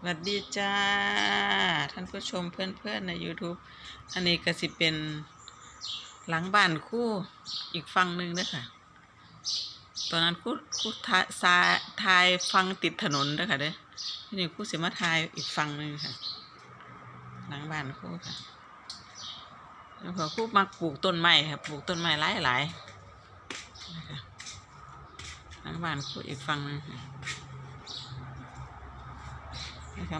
สวัสดีจ้า ท่านผู้ชมเพื่อนๆใน YouTube อันนี้ก็สิเป็นหลังบ้านคู่อีกฝั่งหนึ่งเด้อค่ะ ตอนนั้นคู่คู่ทายซาทายฟังติดถนนเด้อค่ะเด้อที่นี่คู่สิมาทายอีกฝั่งหนึ่งค่ะ หลังบ้านคู่ค่ะแล้วพอคู่มักปลูกต้นไม้ค่ะปลูกต้นไม้หลายหลายหลังบ้านคู่อีกฝั่งหนึงค่ะนะคะ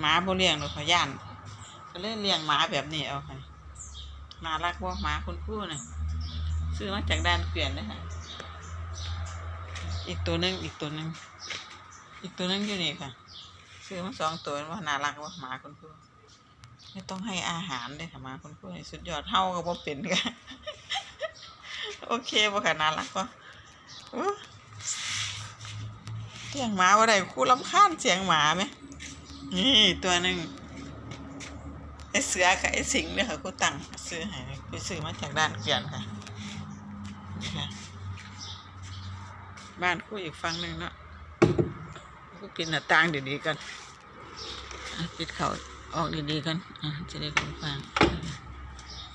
หมาบ่เลี้ยงดอกค่ะย่านก็เลยเลี้ยงหมาแบบนี้เอาค่ะน่ารักว่าหมาคุณครู่น่ะซื้อมาจากด้านเกวียนเลยค่ะอีกตัวหนึงอีกตัวหนึงอีกตัวนึงอยู่นี่ค่ะ ซื้อมาสองตัวว่าน่ารักว่าหมาคุณครู่ไม่ต้องให้อาหารเลยค่ะหมาคุณครู่นี่สุดยอดเท่ากับว่าเป็นค่ะโอเคบ่ค่ะน่ารักว่าเลี้ยงหมาว่าได้ครู่รำคาญเสียงหมาไหม นี่ตัวหนึ่งไอเสือกับไอสิงเนี่ยค่ะกูตังซื้อให้ไปซื้อมาจากด้านเกียนค่ะ บ้านคู่อีกฝั่งหนึ่งเนาะกูปิดหน้าต่างดีๆกันปิดเขาออกดีๆกันจะได้กว้าง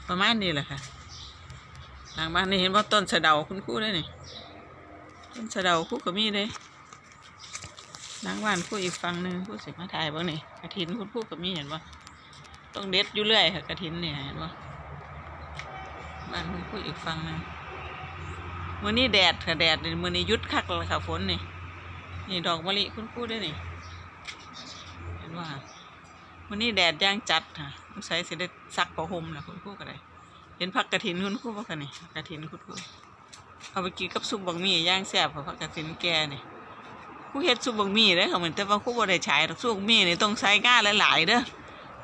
ประมาณนี้แหละค่ะทางบ้านนี่เห็นว่าต้นสะเดาคุณครู่ได้นี่ต้นสะเดาคู่ก็มีเลย นางว่านผู้อีกฝั่งหนึ่งผู้สิมาถ่ายบ้างนี่กระถินคุณผู้กับมีเห็นว่าต้องเด็ดอยู่เรื่อยค่ะกระถินเนี่ยเห็นว่าบ้านคุณผู้อีกฝั่งหนึ่งมื้อนี้แดดค่ะแดดนี่มื้อนี้ยุดคักเลยค่ะฝนนี่นี่ดอกมะลิคุณผู้ได้นี่เห็นว่ามื้อนี้แดดย่างจัดค่ะต้องใช้สิได้ซักผ้าห่มนะคุณผู้ก็ได้เห็นผักกระถินคุณผู้ป่ะคะนี่กระถินคุณผู้เอาไปกินกับซุปบักหมี่ย่างแซ่บค่ะผักกระถินแก่นี่ คู่เฮ็ดซุปบักหมี่เด้อค่ะเหมือนแต่ว่าคู่บ่ได้ใช้ดอกซุปบักหมี่นี่ต้องใช้ง่าหลายๆเด้อ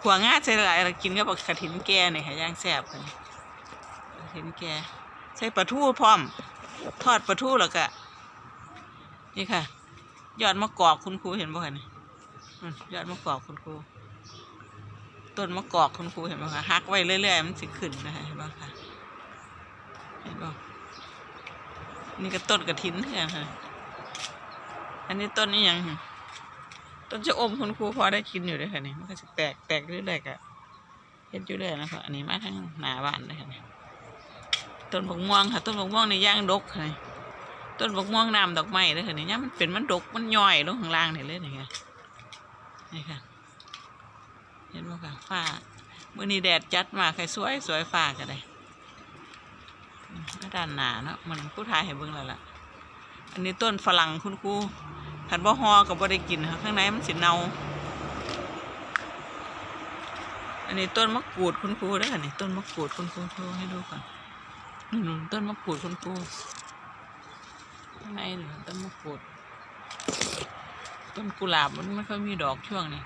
ขัวง่าใส่หลายๆกินกับบักกระถินแก่นี่ค่ะย่างแซ่บค่ะกระถินแก่ใส่ปลาทูพร้อม ทอดปลาทูแล้วก็นี่ค่ะ ยอดมะกอกคุณครูเห็นบ่คะนี่ยอดมะกอกคุณครูต้นมะกอกคุณครูเห็นบ่คะหักไว้เรื่อยๆมันสิขึ้นนะคะเห็นบ่คะเห็นบ่นี่ก็ต้นกระถินเท่านั้นค่ะ นนี้ต้นนี้ยังต้นจะอมคุณครูพอได้กินอยู่เลยค่ะนี่มันก็จะแตกแตกเรื่อยๆกะเห็นอยู่เลยนะคะอันนี้มาทั้งหนาบ้านเลยค่ะนี่ต้นบกม่วงค่ะ ต้นบกม่วงในย่างดกค่ะนี่ต้นบกม่วงน้ำดอกไม้เลยค่ะนี่ย่ามันเป็นมันดกมันย่อยลงข้างล่างนี่เลยนี่ค่ะนี่ค่ะ เห็นไหมค่ะฟ้ามื่อนี้แดดจัดมาใครสวยสวยฟ้าก็ได้อืมด้านหนาเนาะมันผู้ทายให้เบิ่งแล้วล่ะ อันนี้ต้นฝรั่งคุณครู ขันบ่ฮอกับบ่ได้กินค่ะข้างในมันสิเนาอันนี้ต้นมะกรูดคุณครูเด้ค่ะนี่ต้นมะกรูดคุณครูโชว์ให้ดูก่อนนี่นต้นมะกรูดคุณครูข้างในนี่ต้นมะกรูด ต้นกุหลาบมันไม่ค่อยมีดอกช่วงนี้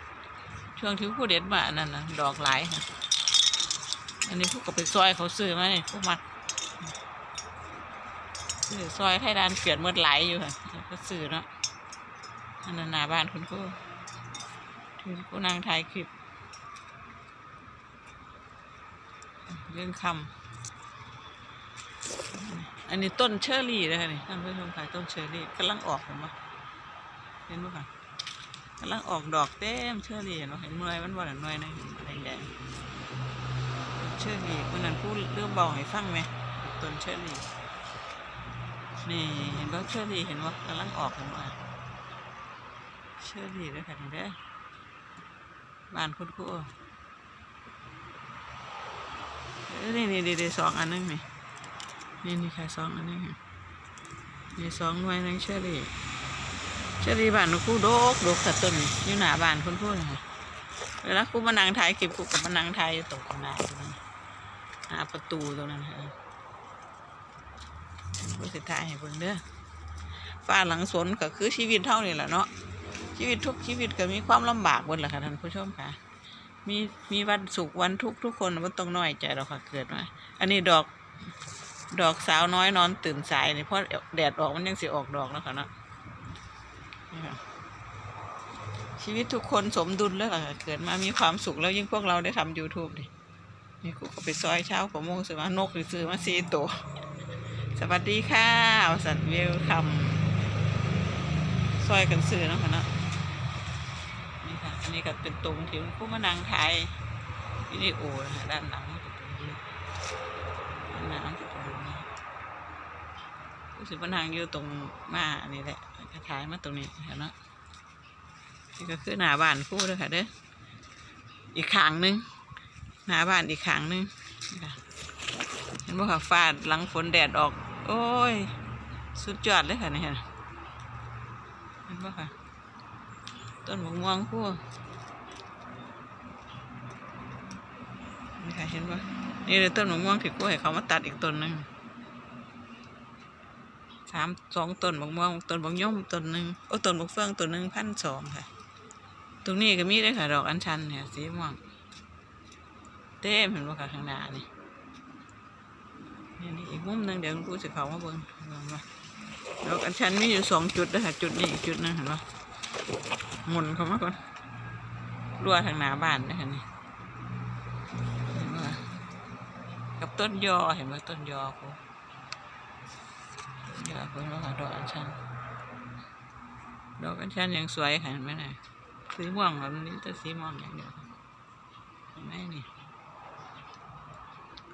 ช่วงที่ผู้เด็ดมาอันนั่นนะดอกหลายค่ะอันนี้พวกก็ไปซอยเขาซื้อมาเนี่ยพวกมัดซื้อซอยไทยดานเกลียดเมื่อไหลอยู่ค่ะก็ซื้อเนาะ นนั้นาบ้านคุณครูคุณครูนางถ่ายคลิปเรื่องคำอันนี้ต้นเชอร์รี่นะคะนี่ท่านผู้ชมค่ะต้นเชอร์รี่กำลังออกเห็นปะเห็นปะค่ะกำลังออกดอกเต็มเชอร์รี่เห็นปะเห็นเมื่อยมันบ่อนหน่อยนะแดงแดงๆเชอร์รี่คนนั้นพูดเรื่องเบาให้ฟังไหมต้นเชอร์รี่นี่เห็นว่าเชอรี่เห็นว่ากำลังออกเห็นว่า เชอรี่ด้วยค่ะนี่เด้อบ้านคุณครูเอ้ยนี่นี่นี่สองอันนึงนี่นี่นี่ค่ะสองอันนึงค่ะนี่สองหน่วยนึงเชอรี่เชอรี่บ้านคุณครูโดกโดกค่ะต้นนี่อยู่หน้าบ้านคุณครูนะคะเวลาครูมานั่งถ่ายคลิปครูกับมานั่งถ่ายตรงข้างหน้าตรงนั้หน้าประตูตรงนั้นค่ะบสิทายให้เบิ่งเด้อฟ้าหลังสนก็คือชีวิตเท่านี่แหละเนาะ ชีวิตทุกชีวิตก็มีความลำบากหมดแหละค่ะท่านผู้ชมค่ะ มีมีวันสุขวันทุกทุกคนมันต้องน้อยใจเราค่ะเกิดมาอันนี้ดอกดอกสาวน้อยนอนตื่นสายนี่เพราะแดดออกมันยังสิออกดอกแล้วค่ะเนาะชีวิตทุกคนสมดุลแล้วค่ะเกิดมามีความสุขแล้วยิ่งพวกเราได้ทำ YouTube ดินี่กูก็ไปซอยเช้าผมโมงซื้อมานกหรือซื้อมาสี่ตัว สวัสดีค่ะสัตว์วิวคำซอยกันซื้อนะค่ะเนาะนี่ค่ะ อันนี้ก็เป็นตรงที่คุณครูมานังถ่ายวิดีโอนะคะด้านหลังจะเป็นย่างนี้ด้านหลังจะเป็นอย่างนี้รู้สึกว่านังอยู่ตรงมาอันนี้แหละก็ถ่ายมาตรงนี้เห็นเนาะนี่ก็คือหน้าบ้านครู่ด้วยค่ะเด้ออีกขางหนึงหน้าบ้านอีกขางหนึงนี่ค่ะเห็นบ่ค่ะฟ้าหลังฝนแดดออก โอ้ย สุดยอดเลยค่ะนี่เห็นบ่ค่ะ ต้นมะม่วงคู่นี่ค่ะเห็นปะนี่เลยต้นมะม่วงที่กู้ให้เขามาตัดอีกต้นหนึ่งสามสองต้นมะม่วงต้นบางย่อมต้นหนึ่งโอ้ต้นบางเฟืองต้นหนึ่งพันสองค่ะ ตรงนี้ก็มีด้วยค่ะ ดอกอัญชันเนี่ยสีม่วง เต้มเห็นปะค่ะข้างหน้านี่นี่นี่อีกมุมหนึ่งเดี๋ยวคุณครูจะเขามาเบิ่งเบิ่งว่าดอกอัญชันมีอยู่สองจุดด้วยค่ะจุดนี้อีกจุดนึงเห็นปะ หมุนเข้ามาก่อนรั่วทางหน้าบ้านนะคะนี่กับต้นยอเห็นไหมต้นยอกูต้นยอคุณว่าดอกอัญชันดอกอัญชันยังสวยค่ะเห็นไหมน่ะสีม่วงแบบนี้แต่สีม่วงอย่างเดียวเห็นไหมนี่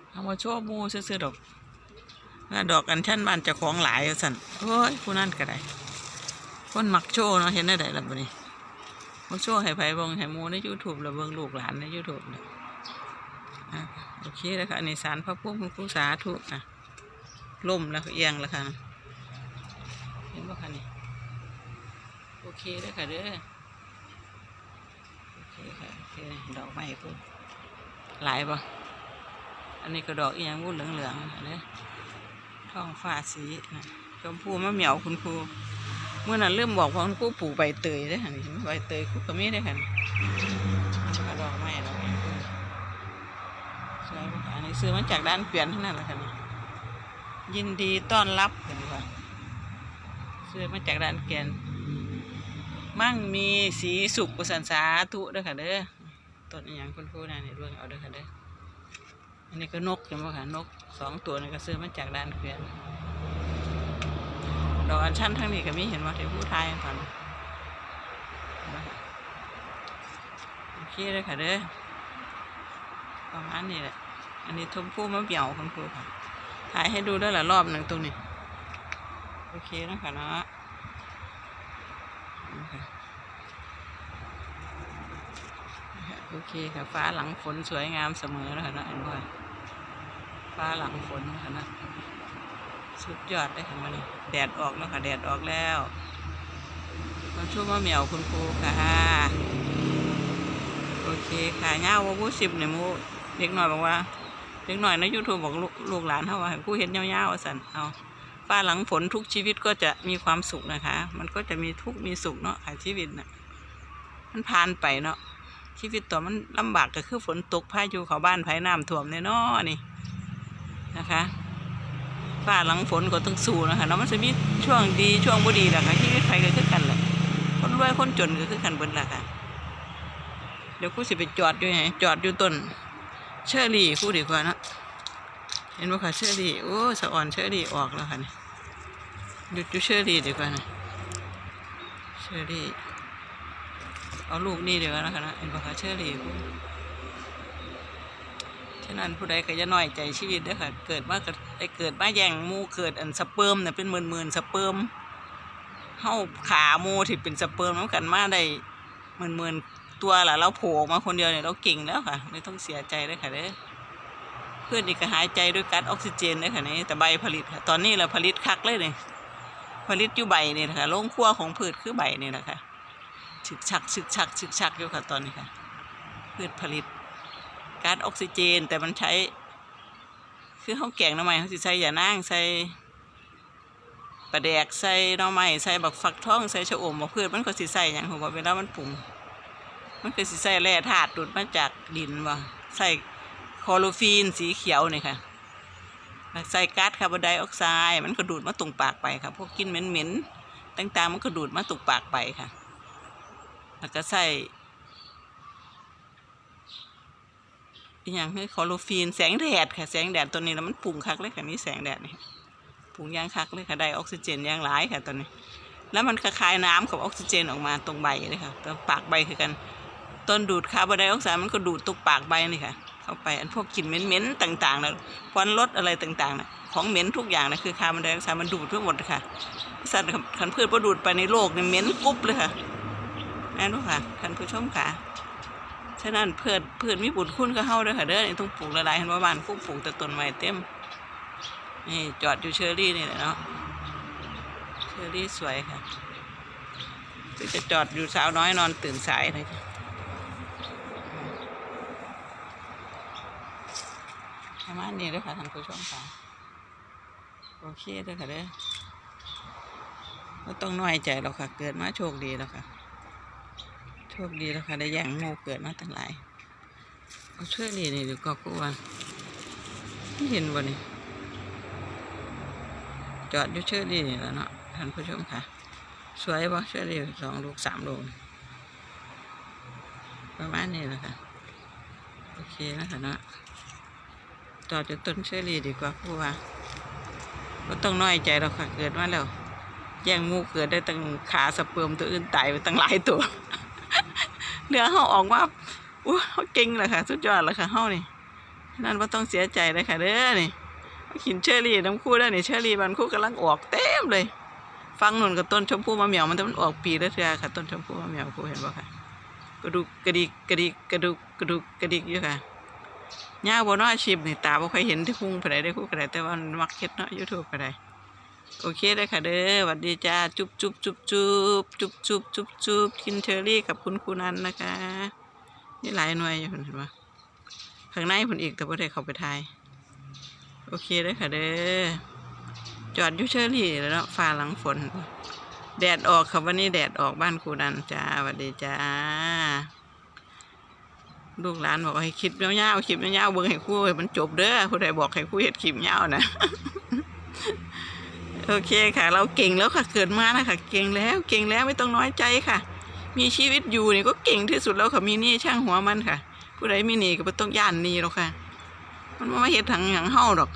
เอามาโชว์หมูซื้อๆดอกว่าดอกอัญชันบ้านจะของหลายสันโอ้ยผู้นั่นก็ได้คนมักโชว์เนาะเห็นได้ไดล่ะบ่นี้ มักโชว์ให้ไผเบิ่งให้หมูใน YouTube แล้วเบิ่งลูกหลานใน YouTube เนี่ยอะโอเคแล้วค่ะอันนี้สารพระพุ่มคุณสาธุอะล่มแล้วเอียงแล้วค่ะเห็นบ่คะนี่โอเคแล้วค่ะเด้อโอเคค่ะโอเคดอกไม้พุ่มหลายบ่อันนี้ก็ดอกเอียงวุ้นเหลืองๆอันนี้ท้องฟ้าสีนะชมพูมะเหมียวคุณครู เมื่อนั้นเริ่มบอกว่าคุณครูปลูกใบเตยได้ค่ะนี่ใบเตยคุกกระมีได้ค่ะนี่กระดอกไม้ดอกไม้สวยมาอันนี้ซื้อมาจากด้านเปลี่ยนเท่านั้นแหละค่ะนี่ยินดีต้อนรับเห็นไหมซื้อมาจากด้านเกนมั่งมีสีสุกุศลสาธุเด้อค่ะเด้อต้นอย่างคุณครูนะนี่เรื่องเอาเด้อค่ะเด้ออันนี้ก็นกเห็นไหมค่ะนกสองตัวนี่ก็ซื้อมาจากด้านเกวียน ดอกอัญชันทั้งนี้ก็มีเห็นว่าที่ผู้ไทยก่อนโอเคเลยค่ะเด้อประมาณนี้แหละ อันนี้ทมพู่มะเบี่ยวคุณครูค่ะ ถ่ายให้ดูด้วยละรอบหนึ่งตรงนี้ โอเคนะคะเนาะนี่ค่ะโอเคค่ะ ฟ้าหลังฝนสวยงามเสมอนะคะนะเห็นว่าฟ้าหลังฝนนะคะนะ สุดยอดเลยค่ะมานี่แดดออกแล้วค่ะแดดออกแล้วมาช่วยมาเหมียวคุณครูค่ะโอเคค่ะย่าว่าผู้สิบเนี่ยมูเด็กหน่อยบอกว่าเด็กหน่อยในยูทูบบอกลูกหลานเขาว่าให้ผู้เห็นยาวๆสันเอาฟ้าหลังฝนทุกชีวิตก็จะมีความสุขนะคะ มันก็จะมีทุกมีสุขเนาะค่ะชีวิตน่ะมันผ่านไปเนาะชีวิตตัวมันลำบากก็คือฝนตกพายุเขาบ้านไผ่น้ำท่วมเนี่ยเนาะนี่นะคะ ฟ้าหลังฝนก็ต้องสู้นะคะเนาะมันจะมีช่วงดีช่วงบ่ดีแหละค่ะชีวิตใครก็คือกันแหละคนรวยคนจนก็คือกันเบิดแหละค่ะเดี๋ยวคู่สิไปจอดอยู่ไงจอดอยู่ต้นเชอรี่คู่ดีกว่านะเห็นไหมคะเชอรี่โอ้สะอ่อนเชอรี่ออกแล้วค่ะนี่หยุดอยู่เชอรี่ดีกว่านะเชอรี่เอาลูกนี่เดี๋ยวนะคะนะเห็นไหมคะเชอรี่คู่ ฉะนั้นผู้ใดก็จะน้อยใจชีวิตเด้อค่ะ เกิดมาก็ได้เกิดมาแย่งมูเกิดอันสเปิร์มเนี่ยเป็นหมื่นหมื่นๆสเปิร์มเฮาขาหมูที่เป็นสเปิร์มน้ำกันมาได้หมื่นหมื่นๆตัวละเราโผล่มาคนเดียวเนี่ยเราเก่งแล้วค่ะ ไม่ต้องเสียใจเลยค่ะเด้อเพื่อนอีกก็หายใจด้วยก๊าซออกซิเจนเลยค่ะนี่แต่ใบผลิตค่ะตอนนี้เราผลิตคักเลยเนี่ยผลิตอยู่ใบนี่นะคะโรงครัวของพืชคือใบนี่แหละคะฉึกฉักฉึกฉักฉึกฉักอยู่ค่ะตอนนี้ค่ะพืชผลิต ก๊าซออกซิเจน แต่มันใช้ คือเขาแกงหน่อไม้เขาสิใส่ยานั่งใส่ปลาแดกใส่หน่อไม้ใส่บักฟักทองใส่ชะอมบักพืชมันก็สิใส่หยังผมบอกเวลามันปรุงมันก็สิใส่แร่ธาตุดูดมาจากดินบ่ใส่คลอโรฟีนสีเขียวนี่ค่ะใส่ก๊าซคาร์บอนไดออกไซด์มันก็ดูดมาตรงปากไปค่ะพวกกินเหม็นๆต่างๆมันก็ดูดมาตรงปากไปค่ะ แล้วก็ใส่ อีกอย่างคือคลอโรฟีนแสงแดดค่ะแสงแดดตัวนี้แล้วมันปุ่งคักเลยค่ะมีแสงแดดนี่ปุ่งอยางคักเลยค่ะได้ออกซิเจนอยางหลายค่ะตัวนี้ แล้วมันคล้ายน้ำกับออกซิเจนออกมาตรงใบเลยค่ะตรงปากใบคือกัน ต้นดูดคาร์บอนไดออกไซด์มันก็ดูดตุกปากใบนี่ค่ะ เข้าไปอันพวกกลิ่นเหม็นๆต่างๆนะควันรถอะไรต่างๆนะของเหม็นทุกอย่างนะคือคาร์บอนไดออกไซด์มันดูดทั้งหมดค่ะสัตว์ขันพืชพอดูดไปในโลกเนี่ยเหม็นกรุบเลยค่ะแม่รู้ค่ะท่านผู้ชมค่ะ ฉะนั้นเพื่อนเพื่อนมีบุญคุณก็เฮาเด้อค่ะเด้อนี่ต้องปลูกละลายเห็นว่าบ้านกูปลูกแต่ต้นไม้เต็ม นี่จอดอยู่เชอรี่นี่แหละเนาะเชอรี่สวยค่ะคือจะจอดอยู่สาวน้อยนอนตื่นสายเลยค่ะประมาณนี้เด้อค่ะท่านผู้ชมค่ะโอเคเด้อค่ะเด้อไม่ต้องน้อยใจหรอกค่ะ เกิดมาโชคดีแล้วค่ะ โชคดีแล้วค่ะ ได้แย่งโมเกิดมาตั้งหลาย เอาเช่วยนี่นี่ดูก็กูว่าไม่เห็นบ่นี่จอดอยู่เชื่อดีนี่แล้วเนาะท่านผู้ชมค่ะ สวยบ่เชื่อดีสองลูกสามลูกประมาณนี้แหละค่ะ โอเคนะคะเนาะจอดอยู่ต้นเชือดีดีกว่ากูว่าก็ต้องน้อยใจเราค่ะ เกิดมาแล้ว แย่งหมูเกิดได้ตั้งขาสเปิร์มตัวอื่นตายไปตั้งหลายตัว เนื้อเขาออกมาอู้เขาเก่งเลยค่ะ สุดยอดเลยค่ะเฮานี่นั้นว่าต้องเสียใจเลยค่ะเด้อนี่ขินเชอรี่น้ำคู่ได้นี่เชอรี่บันคู่กำลังออกเต็มเลย ฟังหนุนกับต้นชมพู่มะเหมียวมันแต่มันออกปีละเทื่อค่ะ ต้นชมพู่มะเหมียวคู่เห็นบ่ค่ะกระดูกกระดิกกระดิกกระดูกกระดูกกระดิกอยู่ค่ะย่าบน้อาชีพนี่ตาบ่ค่อยเห็นที่พุงไปได้ได้คู่ก็ไดแต่ว่ามันมักเฮ็ดเนาะ YouTube ก็ได้ โอเคเลยค่ะเด้อสวัสดีจ้า จุ๊บจุ๊บจุ๊บจุ๊บจุ๊บจุ๊บจุ๊บจุ๊บกินเชอรี่กับคุณครูนันนะคะ นี่หลายหน่วยอยู่เห็นปะข้างในผลอีกแต่ว่าได้เขาไปทาย โอเคเลยค่ะเด้อ จอดยูเชอรี่แล้วเนาะฟ้าหลังฝน แดดออกค่ะวันนี้แดดออกบ้านครูนันจ้าสวัสดีจ้า ลูกหลานบอกให้คลิปยาวๆคลิปยาวๆเบิ่งให้คู่มันจบเด้อผู้ใดบอกให้คู่เฮ็ดคลิปยาวนะ โอเคค่ะ เราเก่งแล้วค่ะเกิดมานะคะเก่งแล้วเก่งแล้วไม่ต้องน้อยใจค่ะ มีชีวิตอยู่นี่ก็เก่งที่สุดแล้วค่ะมีนี่ช่างหัวมันค่ะ ผู้ใดมีนี่ก็บ่ต้องย่านนี่หรอกค่ะ มันบ่มาเฮ็ดถังหยังเฮาดอก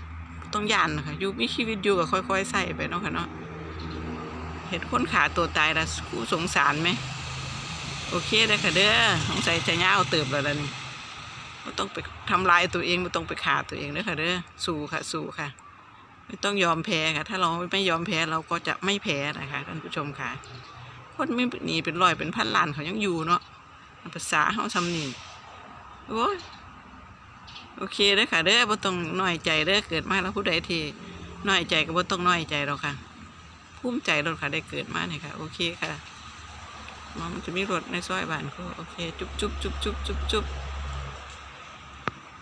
ต้องย่านค่ะอยู่มีชีวิตอยู่ก็ค่อยๆใส่ไปเนาะค่ะเนาะเห็ดคนขาตัวตายละกูสงสารไหมโอเคเลยค่ะเด้อสงสัยจะยาวเติบแล้วล่ะนี่บ่ต้องไปทำลายตัวเองบ่ต้องไปขาตัวเองเด้อค่ะเด้อสู้ค่ะสู้ค่ะ ไม่ต้องยอมแพ้ค่ะ ถ้าเราไม่ยอมแพ้เราก็จะไม่แพ้นะคะท่านผู้ชมค่ะ คนไม่หนีเป็นร้อยเป็นพันล้านเขายังอยู่เนาะภาษาเขาทำนี่โอ้ยโอเคเด้อค่ะเด้อบ่ต้องน้อยใจเด้อเกิดมาแล้วผู้ใดที่น้อยใจก็บ่ต้องน้อยใจเราค่ะภูมิใจเราค่ะได้เกิดมาเนี่ยค่ะ โอเคค่ะมันจะมีรถในซอยบ้านก็โอเค จุ๊บจุ๊บจุ๊บจุ๊บจุ๊บจุ๊บ